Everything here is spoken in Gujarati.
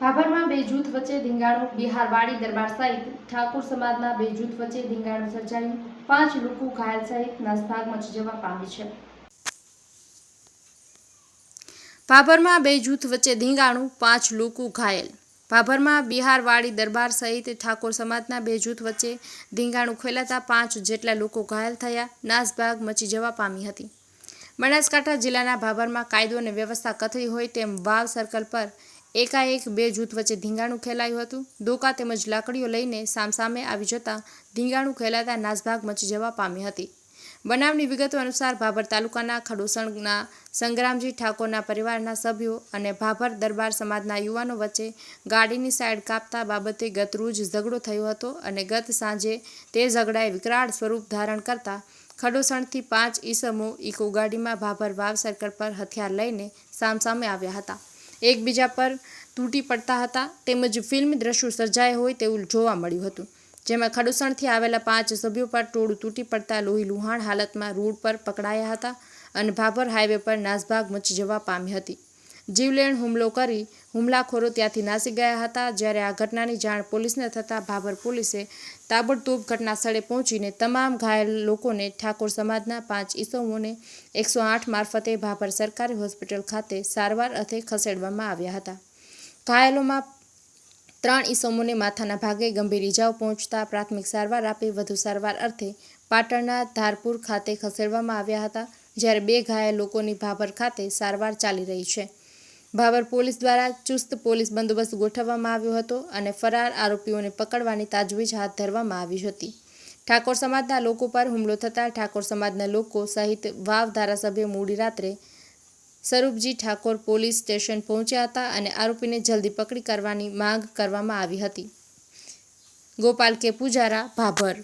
ભાભરમાં બે જૂથ વચ્ચે ધીંગાણું બિહારવાડી દરબાર સહિત ઠાકોર સમાજના બે જૂથ વચ્ચે ધીંગાણું સર્જાયું. પાંચ લોકો ઘાયલ સહિત નાસભાગ મચી જવા પામી છે. ભાભરમાં બે જૂથ વચ્ચે ધીંગાણું, પાંચ લોકો ઘાયલ. ભાભરમાં બિહારવાડી દરબાર સહિત ઠાકોર સમાજના બે જૂથ વચ્ચે ધીંગાણું ખેલાતા પાંચ જેટલા લોકો ઘાયલ થયા, નાસભાગ મચી જવા પામી હતી. બનાસકાંઠા જિલ્લાના ભાભરમાં કાયદો અને વ્યવસ્થા કથળી હોય તેમ વાવ સર્કલ પર એકાએક બે જૂથ વચ્ચે ધીંગાણું ખેલાયું હતું. ડોકા તેમજ લાકડીઓ લઈને સામસામે આવી જતા ધીંગાણું ખેલાતા નાસભાગ મચી જવા પામી હતી. બનાવની વિગતો અનુસાર ભાભર તાલુકાના ખડોસણના સંગ્રામજી ઠાકોરના પરિવારના સભ્યો અને ભાભર દરબાર સમાજના યુવાનો વચ્ચે ગાડીની સાઈડ કાપતા બાબતે ગત રોજ ઝઘડો થયો હતો અને ગત સાંજે તે ઝઘડાએ વિકરાળ સ્વરૂપ ધારણ કરતા ખડોસણથી પાંચ ઈસમો ઇકો ગાડીમાં ભાભર વાવ સર્કલ પર હથિયાર લઈને સામસામે આવ્યા હતા. એકબીજા પર તૂટી પડતા હતા. તેમજ ફિલ્મ દ્રશ્યો સર્જાય હોય તેવું જોવા મળ્યું હતું. જેમાં ખડુસણથી આવેલા પાંચ સભ્યો પર ટોળું તૂટી પડતા લોહી લુહાણ હાલતમાં રોડ પર પકડાયા હતા અને ભાભર હાઈવે પર નાસભાગ મચી જવા પામી હતી. જીવલેણ હુમલો કરી હુમલાખોરો ત્યાંથી નાસી ગયા હતા. જ્યારે આ ઘટનાની જાણ પોલીસને થતાં ભાભર પોલીસે તાબડતોબ ઘટના સ્થળે પહોંચીને તમામ ઘાયલ લોકોને ઠાકોર સમાજના પાંચ ઈસમોને એકસો આઠ મારફતે ભાભર સરકારી હોસ્પિટલ ખાતે સારવાર અર્થે ખસેડવામાં આવ્યા હતા. ઘાયલોમાં ત્રણ ઈસમોને માથાના ભાગે ગંભીર ઇજાઓ પહોંચતા પ્રાથમિક સારવાર આપી વધુ સારવાર અર્થે પાટણના ધારપુર ખાતે ખસેડવામાં આવ્યા હતા. જ્યારે બે ઘાયલ લોકોની ભાભર ખાતે સારવાર ચાલી રહી છે. ભાભર પોલીસ દ્વારા ચુસ્ત પોલીસ બંદોબસ્ત ગોઠવવામાં આવ્યો હતો અને ફરાર આરોપીઓને પકડવાની તાજવીજ હાથ ધરવામાં આવી હતી. ઠાકોર સમાજના લોકો પર હુમલો થતાં ઠાકોર સમાજના લોકો સહિત વાવ ધારાસભ્ય મોડી રાત્રે સ્વરૂપજી ઠાકોર પોલીસ સ્ટેશન પહોંચ્યા હતા અને આરોપીને જલ્દી પકડી કરવાની માંગ કરવામાં આવી હતી. ગોપાલ કે પૂજારા, ભાભર.